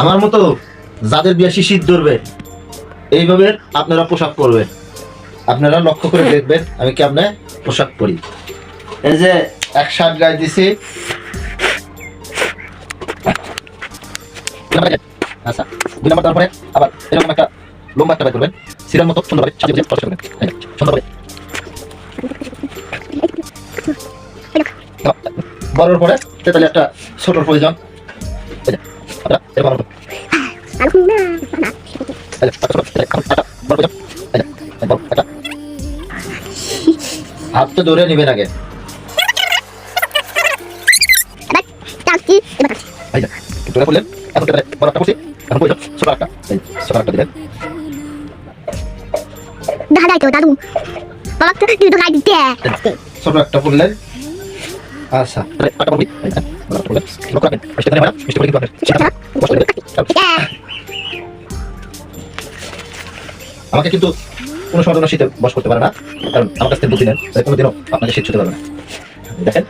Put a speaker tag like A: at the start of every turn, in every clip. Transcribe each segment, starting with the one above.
A: আমার মতো যাদের বেশি শীত ধরবে, এইভাবে আপনারা পোশাক পরবেন। আপনারা লক্ষ্য করে দেখবেন আমি কেমনে পোশাক পরি। এই যে এক শার্ট গায়ে দিছি। আচ্ছা তারপরে আবার এরকম একটা লম্বা একটা করবেন সিরিয়াল মতো সুন্দরভাবে সাজিয়ে গুছিয়ে করবেন সুন্দরভাবে। বড়র পরে তেতালি একটা ছোটর প্রয়োজন। এরকম তো ধরে নিবেন আগে এই যে, একটু ধরে পড়লেন এখন তেতালি বড় একটা করছি এখন প্রয়োজন ছোট একটা এই ছোট একটা দিলেন
B: দাদু বাবা তো দুটো গাড়ি দিতে
A: ছোট একটা পড়লেন আচ্ছা তাহলে একটা পড়বি এই যে, বড় একটা পড়লেন লক্ষ্য রাখবেন মিষ্টি দেন হয় না মিষ্টি করে কিন্তু আপনার সেটা কষ্ট করে দিবেন। আমাকে কিন্তু কোনো সময় কোনো শীতে বস করতে পারে না কারণ আমার কাছ থেকে বুদ্ধি নেন তাই কোনোদিনও আপনাকে শীত ছুতে পারবে না। দেখেন।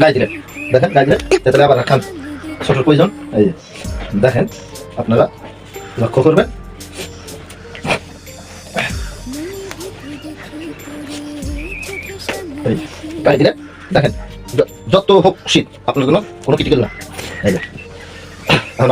A: গায়ে দিলেন। দেখেন গায়ে দিলেন। তাহলে আবার খান। ছোট প্রয়োজন এই যে দেখেন আপনারা লক্ষ্য করবেন। গায়ে দিলেন। দেখেন যত হোক শীত আপনার জন্য কোনো ক্রিটিক্যাল না। এই যে এখন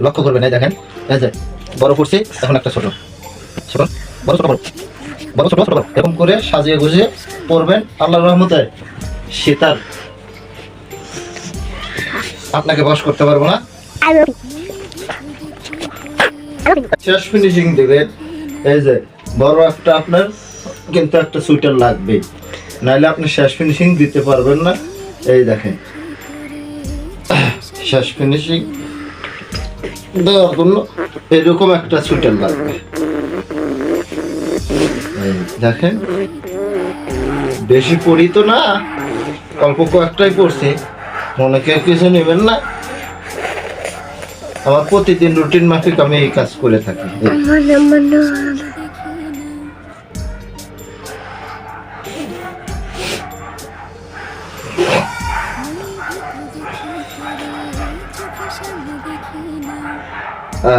A: লক্ষ্য করবেন এই দেখেন এই যে বড় করছি এখন একটা ছোট। ছোট? বড় ছোট বড়? বড় ছোট ছোট বড়। এরকম করে সাজিয়ে গুজিয়ে পড়বেন আল্লাহর রহমতে। সীতার আপনাকে বস করতে পারব না? শেষ ফিনিশিং এই যে, বড় একটা আপনার, কিন্তু একটা সুইটার নাহলে আপনি শেষ ফিনিশিং দিতে পারবেন না। এই দেখেন। শেষ ফিনিশিং দেওয়ার জন্য এরকম একটা সুইটার লাগবে। দেখেন। বেশি পড়ি তো না, অল্প কয়েকটাই পড়ছি। মনে কেউ কিছু নেবেন না। আমার প্রতিদিন রুটিন মাফিক আমি এই কাজ করে থাকি।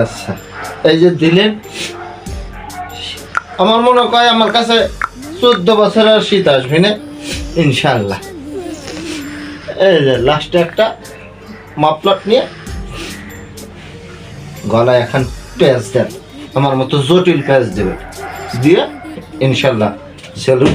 A: আচ্ছা এই যে দিলেন। আমার মনে হয় আমার কাছে চোদ্দ বছরের শীত আসবে না ইনশাল্লাহ লাস্টে একটা মাপলট নিয়ে গলায় এখন প্যাঁচ দেন। আমার মতো জটিল প্যাঁচ দেবে। দিয়ে ইনশাল্লাহ সেলুন